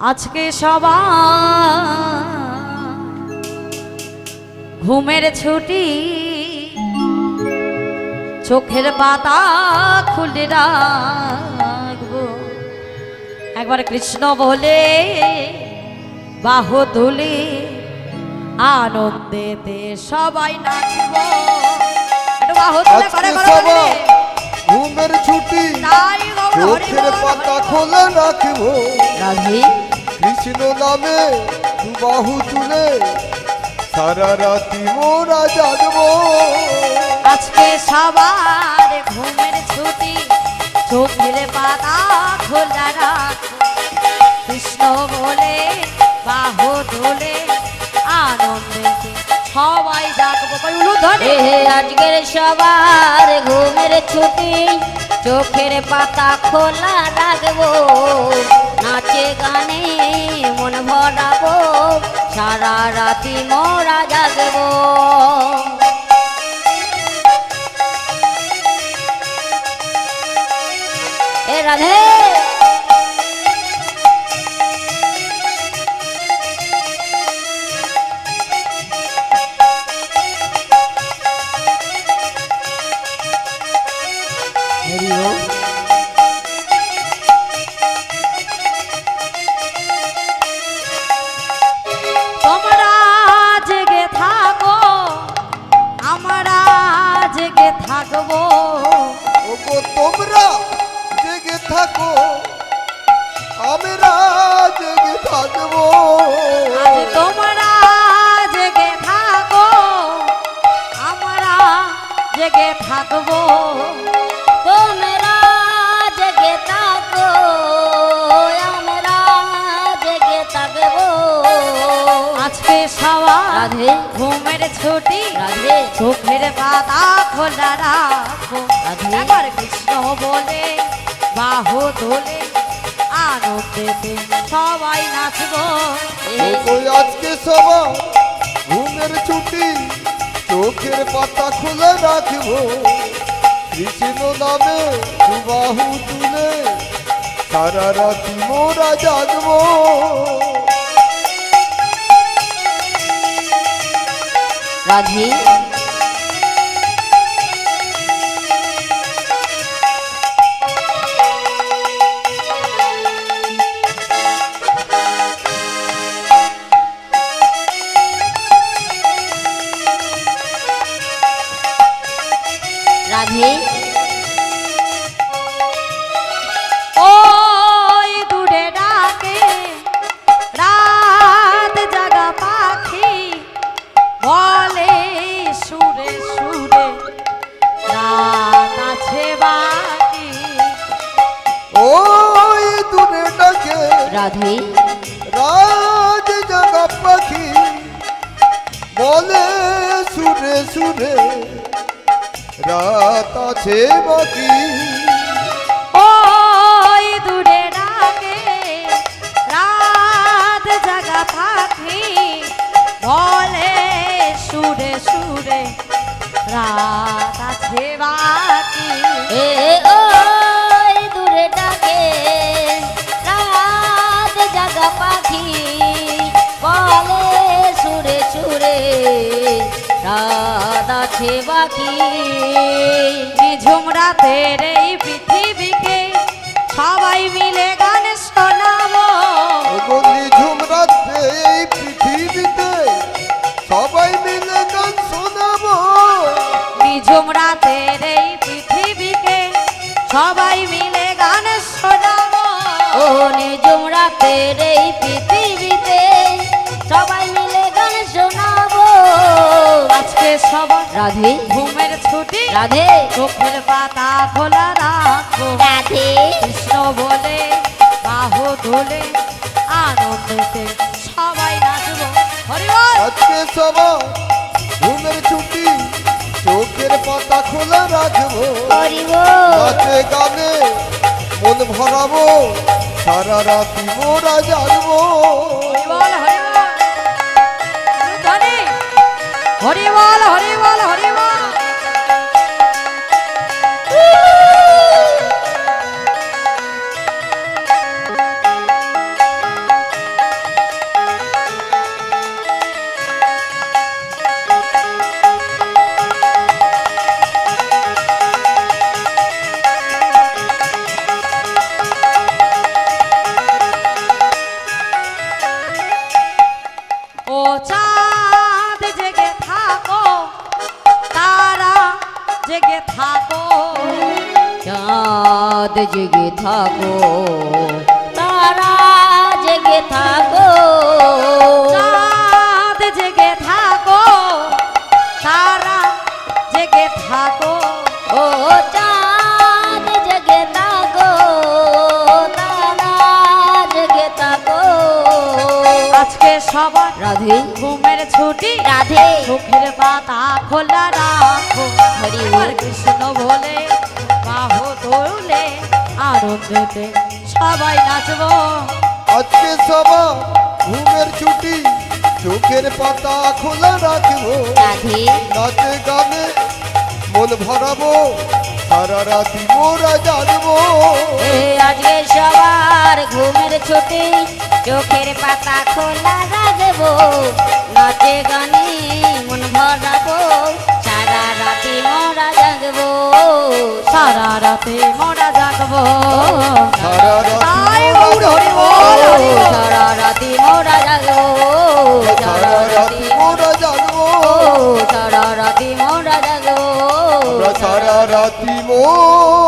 আজকে সবার ঘুমের ছুটি চোখের পাতা খুলে রাখব একবার কৃষ্ণ বলে বাহু তুলে আনন্দেতে সবাই নাচব একটু বাহু তুলে করে করে বলে। ঘুমের ছুটি চোখের পাতা। খোলা রাখব রাধে কৃষ্ণ নামে বাহু তুলে সারা রাতি মোরা জাগবো। আজকে সবার ঘুমের ছুটি চোখের পাতা খোলা রাখো কৃষ্ণ বলে বাহু তোলে আনন্দেতে সবাই জাগবো। কই উলু ধরে আজকের সবার ঘুমের ছুটি চোখের পাতা খোলা রাখব নাচে গানে মন ভরাবো সারা রাতি মরা জাগবো। এ রাধে। থাকো আমরা জেগে থাকব। তোমরা জেগে থাকো আমরা জেগে থাকব। তোমরা জেগে থাকো আমরা জেগে থাকব। আজকে সবার রাধে। ঘুমের ছুটি রাধে। চোখের পাতা খোলা রাখো। রাধে। একবার কৃষ্ণ বলে বাহু তোলে আনন্দেতে সবাই নাচবো। আজকে সবার ঘুমের ছুটি চোখের পাতা খোলা রাখব। কৃষ্ণ নামে বাহু তুলে সারা রাতি মোরা জাগবো। রাধে। রাধে। রাজ জাগা পাখি বলে সুরে সুরে রাত আছে বাকি। ওই দূরে ডাকে রাত জাগা পাখি বলে সুরে সুরে রাত আছে বাকি। এ ওই আছে বাকি। নিঝুম রাতের এই পৃথিবীকে সবাই মিলে গান শোনাবো। ঝুমরাতে এই পৃথিবীতে সবাই মিলে গান শোনাবো। নিঝুম রাতের এই পৃথিবীকে সবাই মিলে গান শোনাবো। ও নিজুম রাতের এই রাধে। ঘুমের ছুটি রাধে। চোখের পাতা খোলা রাখো। রাধে। কৃষ্ণ বলে বাহু ধুলে আনন্দেতে সবাই নাচবো। হরিবল আজকে সবার ঘুমের ছুটি চোখের পাতা খোলা রাখব। নাচে গানে মন ভরাবো সারা রাতি মোরা জাগবো। হরিবল হরিবল হরে বল হরে ও চা থাকো তারা জেগে থাকো চাঁদ জেগে থাকো তারা জেগে থাকো চাঁদ জেগে থাকো তারা জেগে থাকো ও চাঁদ জেগে থাকো তারা জেগে থাকো। আজকে সবার রাধে ঘুমে ছুটি রাধে। চোখের পাতা খোলা রাখো। হরি আর কৃষ্ণ বলে বাহু দৌলে আনন্দেতে সবাই নাচবো। আজকে সবার ঘুমের ছুটি চোখের পাতা খোলা রাখব। রাধে। নাচে গানে মন ভরাবো। সারা রাতি মোরা জানব। আজকে সবার ঘুমের ছুটি, চোখের পাতা খোলা রাখব। নাচে গানে মন ভরাবো। রাতি মোরা